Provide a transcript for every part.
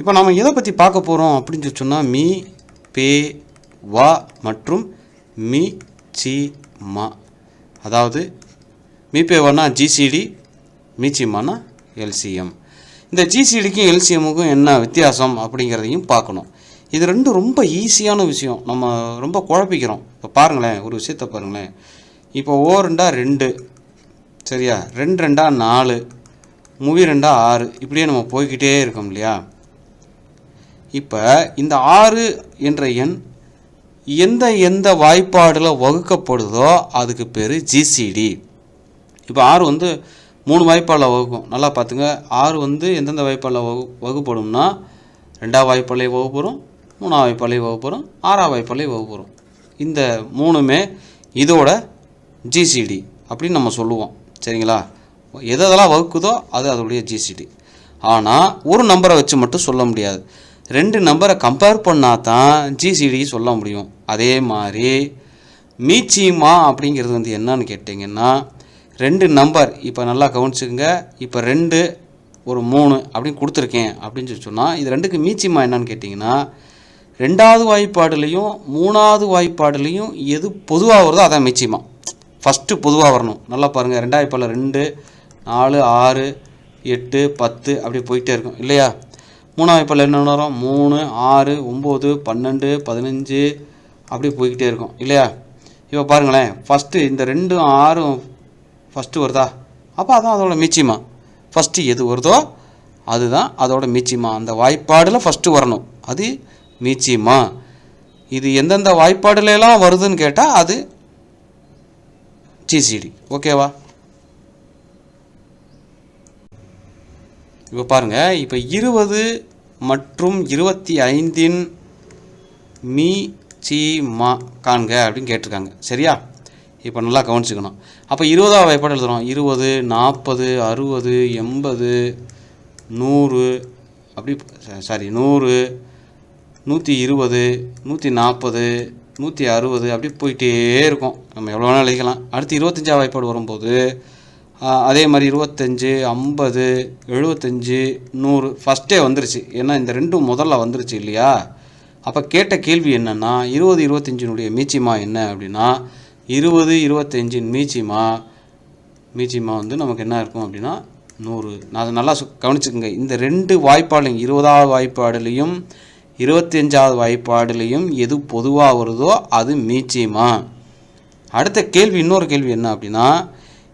இப்போ நம்ம எதை பற்றி பார்க்க போகிறோம் அப்படின்னு சொன்னால் மீ பே வா மற்றும் மீ சி மா. அதாவது மீ பே வானா ஜிசிடி மீச்சிமானா எல்சிஎம் இந்த ஜிசிடிக்கும் எல்சிஎம்முக்கும் என்ன வித்தியாசம் அப்படிங்கிறதையும் பார்க்கணும். இது ரெண்டும் ரொம்ப ஈஸியான விஷயம். நம்ம ரொம்ப குழப்பிக்கிறோம். இப்போ பாருங்களேன் ஒரு விஷயத்த பாருங்களேன். இப்போ ஓ ரெண்டா ரெண்டு. சரியா? ரெண்டு ரெண்டா நாலு. மூவி ரெண்டா ஆறு. இப்படியே நம்ம போய்க்கிட்டே இருக்கோம் இல்லையா? இப்போ இந்த ஆறு என்ற எண் எந்த எந்த வாய்ப்பாடில் வகுக்கப்படுதோ அதுக்கு பேர் ஜிசிடி இப்போ ஆறு வந்து மூணு வாய்ப்பாடில் வகுக்கும். நல்லா பார்த்துங்க. ஆறு வந்து எந்தெந்த வாய்ப்பாடில் வகு வகுப்படும்னா ரெண்டாவது வாய்ப்பாளையும் வகுப்புறோம் மூணாவது வாய்ப்பாளையும் வகுப்புறோம் ஆறாவது வாய்ப்பாளையும் வகுப்புறோம். இந்த மூணுமே இதோட ஜிசிடி அப்படின்னு நம்ம சொல்லுவோம். சரிங்களா? எது எதெல்லாம் வகுக்குதோ அது அதோடைய ஜிசிடி ஆனால் ஒரு நம்பரை வச்சு மட்டும் சொல்ல முடியாது. ரெண்டு நம்பரை கம்பேர் பண்ணால் தான் ஜிசிடி சொல்ல முடியும். அதே மாதிரி மீச்சிமா அப்படிங்கிறது வந்து என்னன்னு கேட்டிங்கன்னா ரெண்டு நம்பர் இப்போ நல்லா கவனிச்சுக்கோங்க. இப்போ ரெண்டு ஒரு மூணு அப்படின்னு கொடுத்துருக்கேன் அப்படின்னு சொல்லி சொன்னால் இது ரெண்டுக்கு மீச்சிமா என்னன்னு கேட்டிங்கன்னா ரெண்டாவது வாய்ப்பாடுலேயும் மூணாவது வாய்ப்பாடுலேயும் எது பொதுவாக வருதோ அதான் மீச்சிமா. ஃபஸ்ட்டு பொதுவாக வரணும். நல்லா பாருங்கள் ரெண்டாவது வாய்ப்பாடில் ரெண்டு நாலு ஆறு எட்டு பத்து அப்படி போயிட்டே இருக்கும். இல்லையா? மூணாவது வாய்ப்பாடில் என்ன வரும்? மூணு ஆறு ஒம்பது பன்னெண்டு பதினஞ்சு அப்படி போய்கிட்டே இருக்கும். இல்லையா? இப்போ பாருங்களேன். ஃபஸ்ட்டு இந்த ரெண்டும் ஆறும் ஃபஸ்ட்டு வருதா? அப்போ அதான் அதோட மீச்சிமா ஃபஸ்ட்டு எது வருதோ அதுதான் அதோட மீச்சிமா அந்த வாய்ப்பாடில் ஃபஸ்ட்டு வரணும். அது மீச்சிமா இது எந்தெந்த வாய்ப்பாடுலாம் வருதுன்னு கேட்டால் அது ஜிசிடி ஓகேவா இப்போ பாருங்கள் இப்போ இருபது மற்றும் இருபத்தி ஐந்தின் மீ சி மா காண்க அப்படின்னு கேட்டிருக்காங்க. சரியா? இப்போ நல்லா கவனிச்சுக்கணும். அப்போ இருபதாவது வாய்ப்பாடு எழுதுகிறோம் இருபது நாற்பது அறுபது எண்பது நூறு அப்படி சாரி நூறு நூற்றி இருபது நூற்றி நாற்பது நூற்றி அறுபது அப்படி போயிட்டே இருக்கும். நம்ம எவ்வளோ வேணாலும் எழுதிக்கலாம். அடுத்து இருபத்தஞ்சாவது வாய்ப்பாடு வரும்போது அதே மாதிரி இருபத்தஞ்சு ஐம்பது எழுபத்தஞ்சு நூறு ஃபஸ்ட்டே வந்துருச்சு. ஏன்னா இந்த ரெண்டும் முதல்ல வந்துருச்சு இல்லையா? அப்போ கேட்ட கேள்வி என்னென்னா இருபது இருபத்தஞ்சினுடைய மீச்சிமா என்ன அப்படின்னா இருபது இருபத்தஞ்சின் மீச்சிமா மீச்சிமா வந்து நமக்கு என்ன இருக்கும் அப்படின்னா நூறு. நான் அதை நல்லா கவனிச்சுக்கோங்க. இந்த ரெண்டு வாய்ப்பாடுலையும் இருபதாவது வாய்ப்பாடுலேயும் இருபத்தஞ்சாவது வாய்ப்பாடுலேயும் எது பொதுவாக வருதோ அது மீச்சிமா. அடுத்த கேள்வி இன்னொரு கேள்வி என்ன அப்படின்னா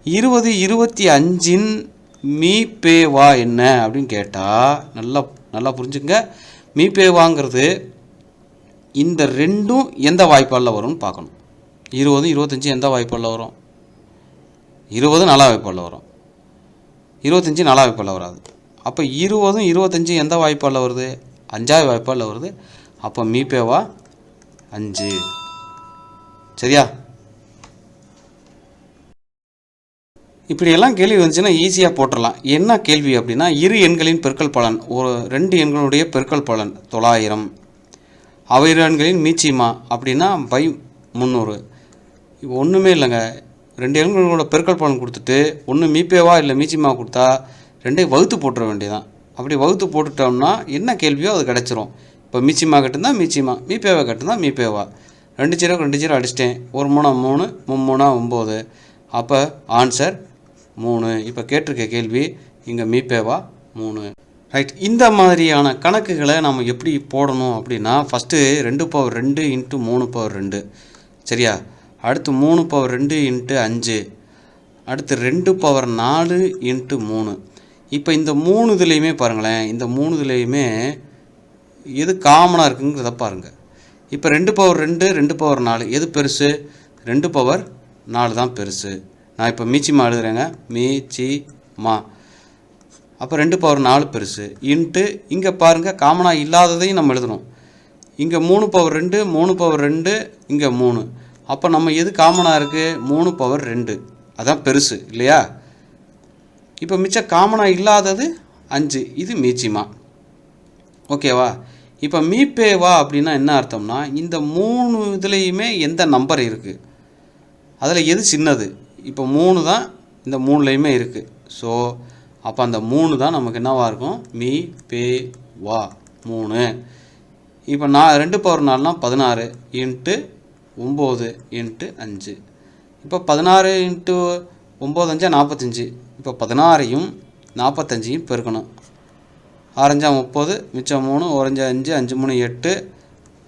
இருபது இருபத்தி அஞ்சின் மீ பேவா என்ன அப்படின்னு கேட்டால் நல்லா நல்லா புரிஞ்சுங்க மீ பேவாங்கிறது இந்த ரெண்டும் எந்த வாய்ப்பாளில் வரும்னு பார்க்கணும். இருபதும் இருபத்தஞ்சி எந்த வாய்ப்பாளில் வரும்? இருபது நாலா வாய்ப்பாளில் வரும். இருபத்தஞ்சி நாலா வாய்ப்பாளில் வராது. அப்போ இருபதும் இருபத்தஞ்சும் எந்த வாய்ப்பாளில் வருது? அஞ்சாவது வாய்ப்பாளில் வருது. அப்போ மீபேவா அஞ்சு. சரியா? இப்படியெல்லாம் கேள்வி வந்துச்சுன்னா ஈஸியாக போட்டுடலாம் என்ன கேள்வி அப்படின்னா இரு எண்களின் பெருக்கல் பலன் ஒரு ரெண்டு எண்களுடைய பெருக்கல் பலன் தொள்ளாயிரம். அவை எண்களின் மீச்சிமா அப்படின்னா பை முந்நூறு. இப்போ ஒன்றுமே இல்லைங்க. ரெண்டு எண்களோட பெருக்கல் பலன் கொடுத்துட்டு ஒன்று மீப்பேவா இல்லை மீச்சிமா கொடுத்தா ரெண்டையும் வகுத்து போட்டுற வேண்டியதான் அப்படி வகுத்து போட்டுட்டோம்னா என்ன கேள்வியோ அது கிடச்சிரும். இப்போ மீச்சிமா கட்டுந்தா மீச்சிமா மீப்பேவா கட்டுந்தா மீப்பேவா. ரெண்டு ஜீரோ ரெண்டு ஜீரோ அடிச்சிட்டேன். ஒரு மூணா மூணு மும்மூணா ஒம்பது. அப்போ ஆன்சர் மூணு. இப்போ கேட்டிருக்க கேள்வி இங்கே மீப்பேவா மூணு. ரைட் இந்த மாதிரியான கணக்குகளை நம்ம எப்படி போடணும் அப்படின்னா ஃபஸ்ட்டு ரெண்டு பவர் ரெண்டு இன்ட்டு மூணு பவர் ரெண்டு. சரியா? அடுத்து மூணு பவர் ரெண்டு இன்ட்டு அஞ்சு. அடுத்து ரெண்டு பவர் நாலு இன்ட்டு மூணு. இப்போ இந்த மூணு இதுலேயுமே பாருங்களேன் இந்த மூணு இதுலேயுமே எது காமனாக இருக்குங்கிறத பாருங்கள் இப்போ ரெண்டு பவர் ரெண்டு ரெண்டு பவர் நாலு எது பெருசு? ரெண்டு பவர் நாலு தான் பெருசு. நான் இப்போ மீச்சிமா எழுதுறேங்க. மீச்சி மா அப்போ ரெண்டு பவர் நாலு பெருசு. இன்ட்டு இங்கே பாருங்கள் காமனாக இல்லாததையும் நம்ம எழுதணும். இங்கே மூணு பவர் ரெண்டு மூணு பவர் ரெண்டு இங்கே மூணு. அப்போ நம்ம எது காமனாக இருக்குது மூணு பவர் ரெண்டு. அதான் பெருசு இல்லையா? இப்போ மிச்சம் காமனாக இல்லாதது அஞ்சு. இது மீச்சிமா. ஓகேவா? இப்போ மீப்பேவா அப்படின்னா என்ன அர்த்தம்னா இந்த மூணு இதுலேயுமே எந்த நம்பர் இருக்குது அதில் எது சின்னது? இப்போ மூணு தான் இந்த மூணுலேயுமே இருக்குது ஸோ அப்போ அந்த மூணு தான் நமக்கு என்னவாக இருக்கும்? மீ பே வா. மூணு. இப்போ நான் ரெண்டு பவர் நாலுனா பதினாறு இன்ட்டு ஒம்பது இன்ட்டு அஞ்சு. இப்போ பதினாறு இன்ட்டு ஒம்பது அஞ்சா நாற்பத்தஞ்சு இப்போ பதினாறையும் நாற்பத்தஞ்சையும் பெருக்கணும். ஆரஞ்சா முப்பது மிச்சம் மூணு ஒரஞ்சா அஞ்சு அஞ்சு மூணு எட்டு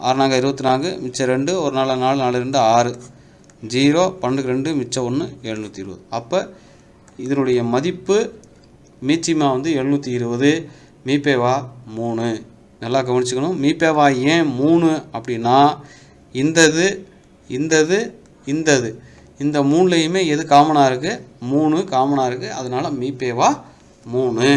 ஆறு நாங்கள் இருபத்தி நாலு மிச்சம் ரெண்டு ஒரு நாலு நாலு நாலு ரெண்டு ஆறு. ஜீரோ பன்னெண்டுக்கு ரெண்டு மிச்சம் ஒன்று எழுநூற்றி இருபது. அப்போ இதனுடைய மதிப்பு மீச்சிமா வந்து எழுநூற்றி இருபது மீபேவா மூணு. நல்லா கவனிச்சுக்கணும். மீபேவா ஏன் மூணு அப்படின்னா இந்தது இந்தது இந்தது. இந்த மூணுலேயுமே எது காமனாக இருக்குது மூணு காமனாக இருக்குது அதனால் மீபேவா மூணு.